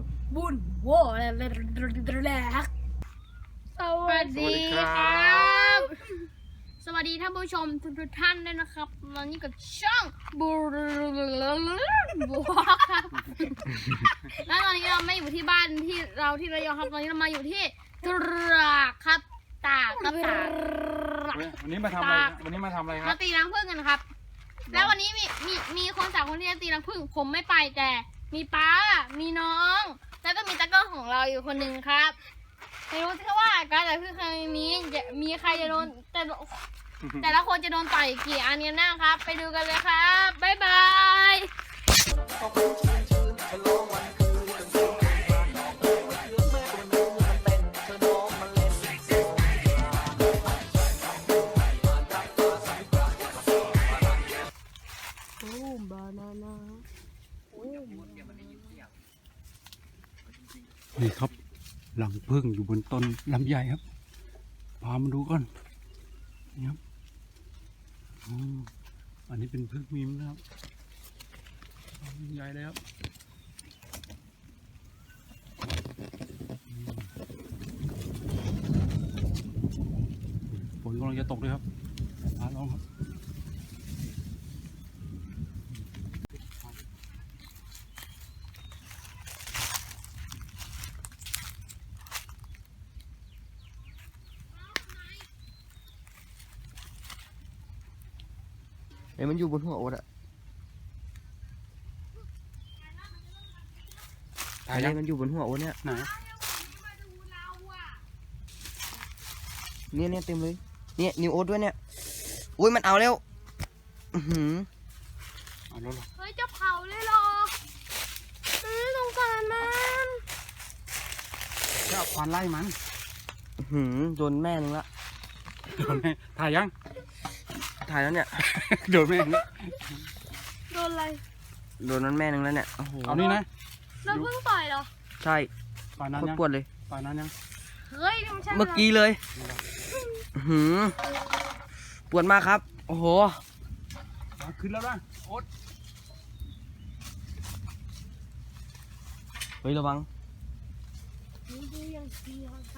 บช่องบุญโว้แลกสวัสดีครับ สวัสดีท่านผู้ชมทุกๆท่านด้วยนะครับวันนี้กับช่องบุญบัวครับและตอนนี้เราไม่อยู่ที่บ้านที่เราที่ระยองครับตอนนี้เรามาอยู่ที่ตราดครับ ตากครับตากวันนี้มาทำอะไรครับวันนี้มาทำอะไรคมารับตีรังผึ้งกันครับ แล้ววันนี้มีมีมีคนสามคนที่จะตีรังผึ้งผมไม่ไปแต่ มีป้า มีน้อง แล้วก็มีตะกร้อของเราอยู่คนหนึ่งครับไม่รู้ที่ว่าการแต่พึ่งครั้งนี้จะมีใครจะโดนแต่แต่ละคนจะโดนต่อยกี่อันกันบ้างครับ ไปดูกันเลยครับ บ๊ายบาย นี่ครับ หลังพึ่งอยู่บนต้นลำไยครับ พามาดูก่อนนี่ครับอันนี้เป็นพึ่งมิมนะครับลำไยเลยครับฝนกำลังจะตกเลยครับฟ้าร้องครับ เอ้ยมันอยู่บนหัวโอ๊ตอะถ่ายอะไรยังมันอยู่บนหัวโอ๊ตเนี่ย ไหนเนี่ยเนี่ยเต็มเลย เนี่ยนิวโอ๊ตด้วยเนี่ย อุ้ยมันเอาแล้ว อือหือ เอาแล้วเหรอเฮ้ยจะเผาเลยเหรอเฮ้ยสงสารมันจะเอาควานไล่มันอื้อหือโดนแม่นึงละโดนแม่ถ่ายยัง ถ่ายแล้วเนี่ย โดนแม่งแล้วโดนอะไรโดนนั้นแม่นึงแล้วเนี่ย โอ้โห เอานี่นะโดนพึ่งต่อยเหรอ ใช่ฝ่ายนั้นโคตรยังปวดเลยฝ่ายนั้นยัง เฮ้ยไม่ใช่เมื่อกี้เลยอื้อหือปวดมากครับ โอ้โหเอาขึ้นแล้วนะโอ๊ตเฮ้ยระวังนี่ดูยังเสียวใ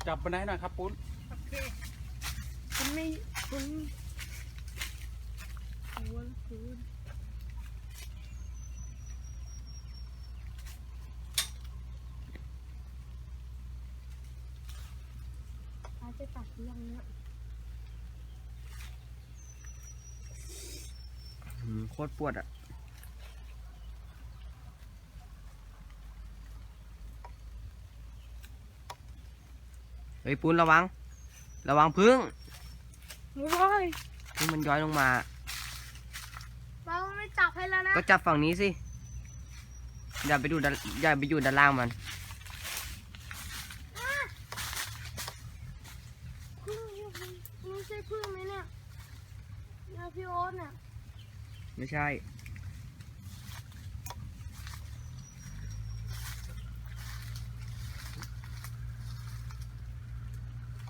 จจับไปไหนหน่อยครับปุ้นโอเคคุณไม่คุณคุณคุณอาจจะตัดเรื่องเนี้ยอื้อหือโคตรปวดอะ เฮ้ยปูนระวัง ระวังพึ่งว้ายพึ่งมันย้อยลงมา เราไม่จับให้แล้วนะก็จับฝั่งนี้สิ อย่าไปดูด้านอย่าไปอยู่ด้านล่างมัน พึ่งไม่ใช่พึ่งไหมเนี่ยเนี่ยพี่โอ๊ตเนี่ยไม่ใช่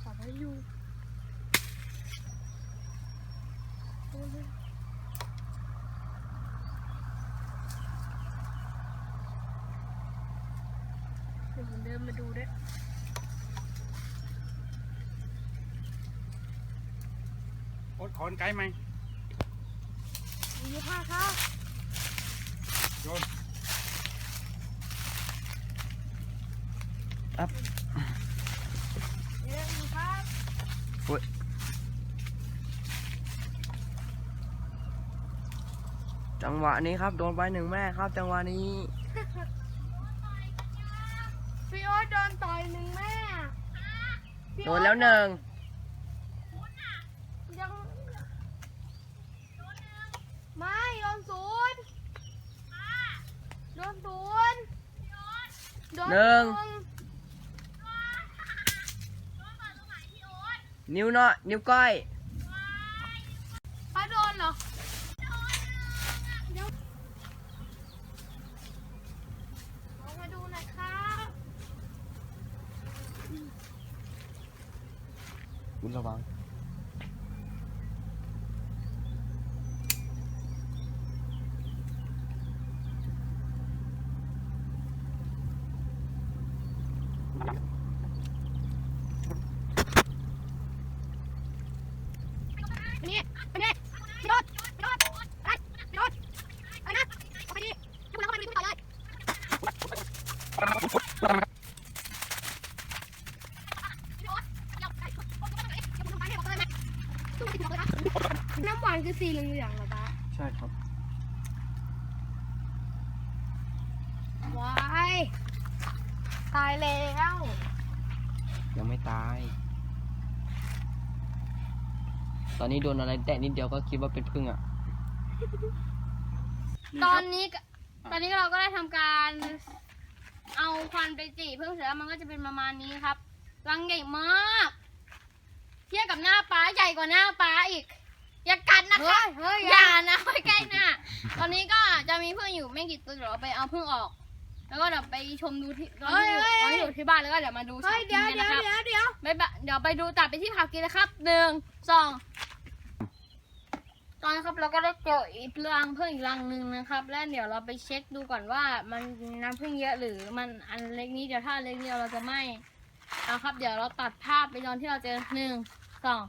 ขอไปอยู่โอ้ยเดี๋ยวผมเดินมาดูด้วย โอ๊ตขอนไกลไหมมีผ้าครับโยนเดี๋ยวมีครับจังหวะนี้ครับโดนไปหนึ่งแม่ครับ จังหวะนี้โอ๊ตโดนต่อยหนึ่งแม่พี่โดอ๊นตแล้วหนึ่งยังไม่โดน ศูนย์โดนศูนย์โดนหนึ่งหนึ่ง นิ้วเนาะนิ้วก้อย เขาโดนเหรอเดี๋ยวลองมาดูหน่อยครับคุณระวัง นี่ไปนี่พี่โดดพี่โดดไปพี่โดดไปนะเอาไปดิทุกคนเข้าไปดิทุกคนเลยน้ำหวานคือสีเหลืองๆเหรอป๊าใช่ครับ ว้าย ตายแล้ว ยังไม่ตาย ตอนนี้โดนอะไรแตะนิดเดียวก็คิดว่าเป็นพึ่งอะ ตอนนี้ก็ตอนนี้เราก็ได้ทำการเอาควันไปจีเพิ่มเสร็จแล้วมันก็จะเป็นประมาณนี้ครับ รังใหญ่มาก เทียบกับหน้าป้าใหญ่กว่าหน้าป้าอีก อย่ากัดนะคะอย่านะไว้ใกล้หน้า ตอนนี้ก็จะมีพึ่งอยู่ไม่กี่ตัวเดี๋ยวเราไปเอาพึ่งออก แล้วก็เดี๋ยวไปชมดูที่ตอนที่อยู่ตอนที่อยู่ที่บ้านแล้วก็เดี๋ยวมาดูฉากกินกันนะครับเดี๋ยวเดี๋ยวไม่บะเดี๋ยวไปดูตัดไปที่ผักกินนะครับหนึ่งสองตอนนี้ครับเราก็ได้เจออีกรังพึ่งอีกรังหนึ่งนะครับแล้วเดี๋ยวเราไปเช็คดูก่อนว่ามันน้ำพึ่งเยอะหรือมันอันเล็กนี้เดี๋ยวถ้าอันเล็กเดียวเราจะไม่เอาครับ เดี๋ยวเราตัดภาพไปตอนที่เราเจอหนึ่งสอง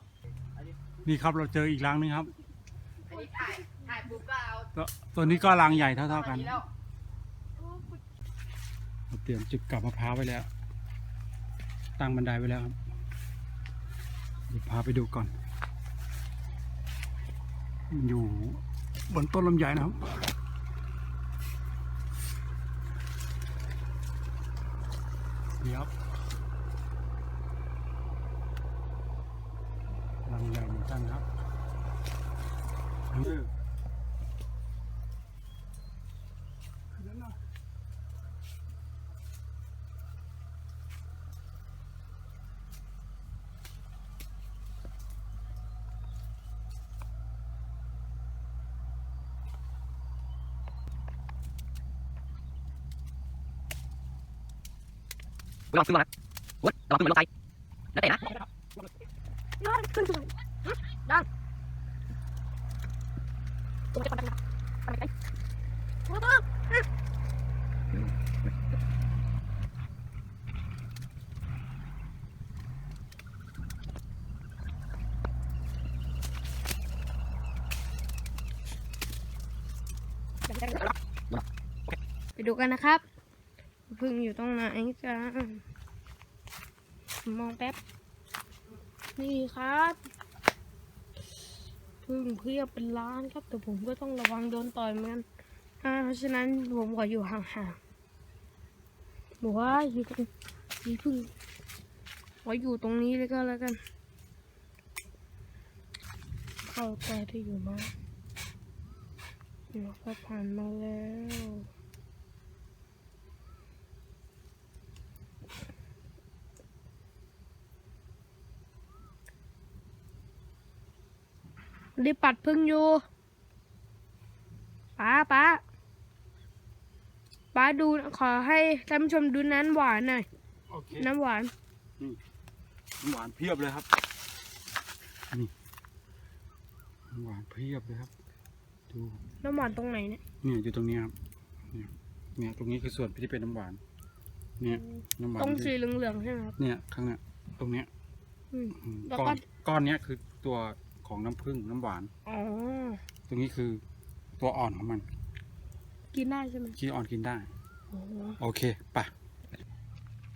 นี่ครับเราเจออีกรังนึงครับตัวตัวนี้ก็รังใหญ่เท่าๆกันเรา เตรียมจุดกลับมะพร้าวไว้แล้ว ตั้งบันไดไว้แล้วครับเดี๋ยวพาไปดูก่อนมันอยู่บนต้นลำไยนะครับเดี๋ยวรังใหญ่เหมือนกันครับนี่ ลองซื้อมาวัดลองซื้อมาลงไซแล้วแต่นะยอดขึ้นสูงดังตัวจะปันดังปันไปไปดูกันนะครับ พึ่งอยู่ตรงไหนกันมองแป๊บ นี่ครับพึ่งเพียบเป็นล้านครับแต่ผมก็ต้องระวังโดนต่อยเหมือนกันอ่าเพราะฉะนั้นผมขออยู่ห่างๆบอกว่าอยู่ตรงนี้พึ่งขออยู่ตรงนี้เลยก็แล้วกันเข้าตัวที่อยู่มาเดี๋ยวก็ผ่านมาแล้ว ได้ปัดพึ่งอยู่ป้าป้าป้าดูขอให้ท่านผู้ชมดูน้ำหวานหน่อยโอเคน้ำหวานน้ำหวานเพียบเลยครับนี่น้ำหวานเพียบเลยครับ ดูน้ำหวานตรงไหนเนี่ยเนี่ยอยู่ตรงนี้ครับเนี่ยเนี่ยตรงนี้คือส่วนที่เป็นน้ำหวาน เนี่ยน้ำหวานตรงคือสีเหลืองๆใช่ไหมครับเนี่ยข้างเนี้ยตรงเนี้ยอืมอืมแล้วก้ก็อนก้อนเนี้ยคือตัว ของน้ำผึ้งน้ำหวาน อ๋อ ตรงนี้คือตัวอ่อนของมันกินได้ใช่ไหมที่อ่อนกินได้อ๋อโอเคไปะ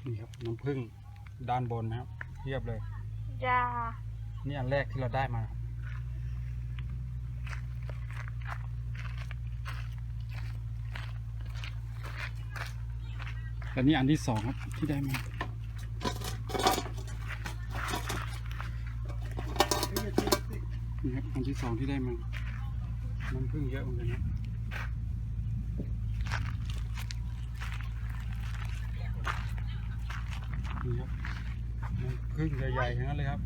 นี่ครับน้ำผึ้งด้านบนนะครับเทียบเลย ยานี่อันแรกที่เราได้มาครับและนี่อันที่สองครับที่ได้มา นี่ครับอันที่สองที่ได้มาน้ำผึ้งเยอะเหมือนกันครับนี่ครับน้ำผึ้งใหญ่ๆทั้งนั้นเลยครับ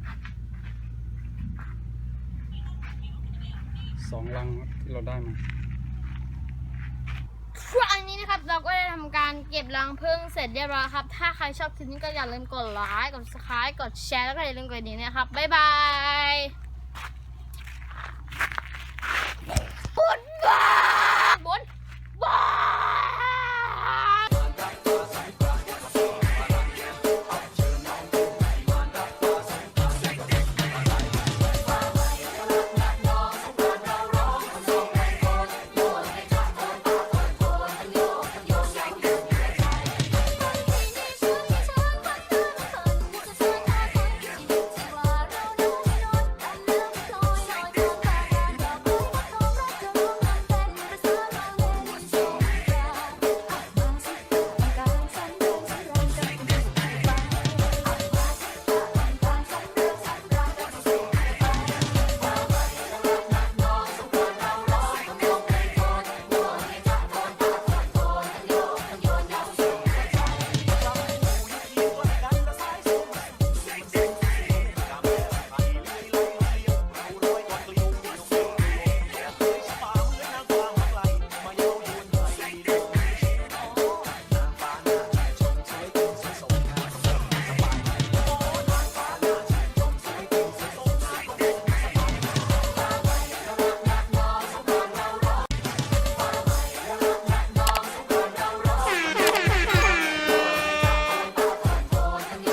สองลังที่เราได้มาอันนี้นะครับเราก็ได้ทำการเก็บรังผึ้งเสร็จเรียบร้อยครับ ถ้าใครชอบคลิปนี้ก็อย่าลืมกดไลค์ กด subscribe กดแชร์แล้วก็อย่าลืมกดกระดิ่งนะครับ บ๊ายบาย